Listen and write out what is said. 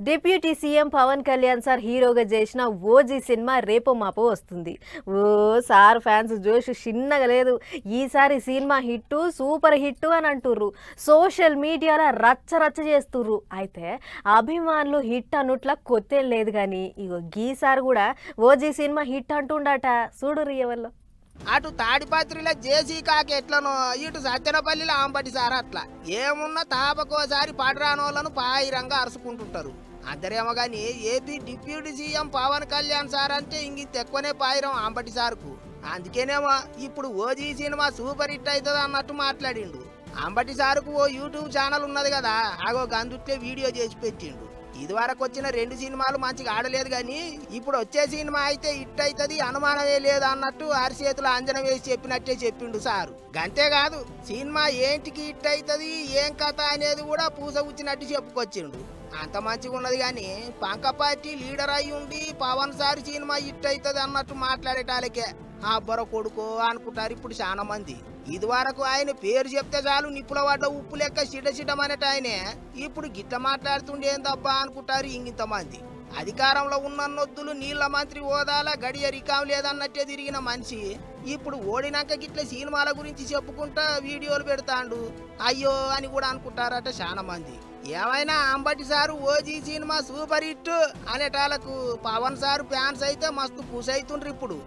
Deputy CM Pawan Kalyan sir హీరోగా చేసిన OG cinema రేపో మాపో వస్తుంది. ఓ సార్ ఫ్యాన్స్ జోష్ చిన్నగా లేదు. ఈసారి సినిమా హిట్టు సూపర్ హిట్టు అని అంటుర్రు. సోషల్ మీడియాలో రచ్చ రచ్చ చేస్తుర్రు. అయితే అభిమానులు హిట్ అనుట్లా కొత్తేం లేదు కానీ ఇగో గీసారి కూడా ఓజీ సినిమా హిట్ అంటుండట. చూడు రియవల్లో అటు తాడిపత్రిలో జేసీ కాకి ఎట్లనో ఇటు సత్యనపల్లిలో ఆంబటి సార్ అట్లా. ఏమున్నా తాపకోసారి పడరానోళ్ళను పాయిరంగా అరుచుకుంటుంటారు అందరేమో కానీ AP deputy CM Pawan Kalyan sir అంటే ఇంక ఎక్కువనే పాయిరం ఆంబటి సార్కు. అందుకేనేమో ఇప్పుడు ఓజీ సినిమా సూపర్ హిట్ అవుతుంది అన్నట్టు మాట్లాడిండు. అంబటి సార్కు ఓ యూట్యూబ్ ఛానల్ ఉన్నది కదా ఆగో గందుట్లే వీడియో చేసి పెట్టిండు. ఇదివరకు వచ్చిన రెండు సినిమాలు మంచిగా ఆడలేదు కానీ ఇప్పుడు వచ్చే సినిమా అయితే ఇట్ అవుతుంది అనుమానమే లేదు అన్నట్టు అరిచేతులు అంజన వేసి చెప్పినట్టే చెప్పిండు సారు. అంతేకాదు సినిమా ఏంటికి ఇట్ అవుతుంది ఏం కథ అనేది కూడా పూస ఉచ్చినట్టు చెప్పుకొచ్చిండు. అంత మంచిగా ఉన్నది కానీ పంక పార్టీ లీడర్ అయి ఉండి పవన్ సార్ సినిమా ఇట్ అవుతుంది అన్నట్టు మాట్లాడేటాలకే. ఆ కొడుకో అనుకుంటారు ఇప్పుడు చాలా మంది. ఇది వరకు ఆయన పేరు చెప్తే చాలు నిప్పుల పడ్డ ఉప్పు లెక్క సిడసిడమనేట ఆయనే. ఇప్పుడు గిట్ట మాట్లాడుతుండేందబ్బా అనుకుంటారు ఇంగింత మంది. అధికారంలో ఉన్న నొద్దులు నీళ్ళ మంత్రి హోదాల గడియ రికాం లేదన్నట్టే తిరిగిన మనిషి ఇప్పుడు ఓడినాక గిట్ల సినిమాల గురించి చెప్పుకుంటా వీడియోలు పెడతాండు. అయ్యో అని కూడా అనుకుంటారట చాలా మంది. ఏమైనా Ambati sir OG cinema super hit అనేటాలకు Pawan sir fans అయితే మస్తు ఖుషి ఇప్పుడు.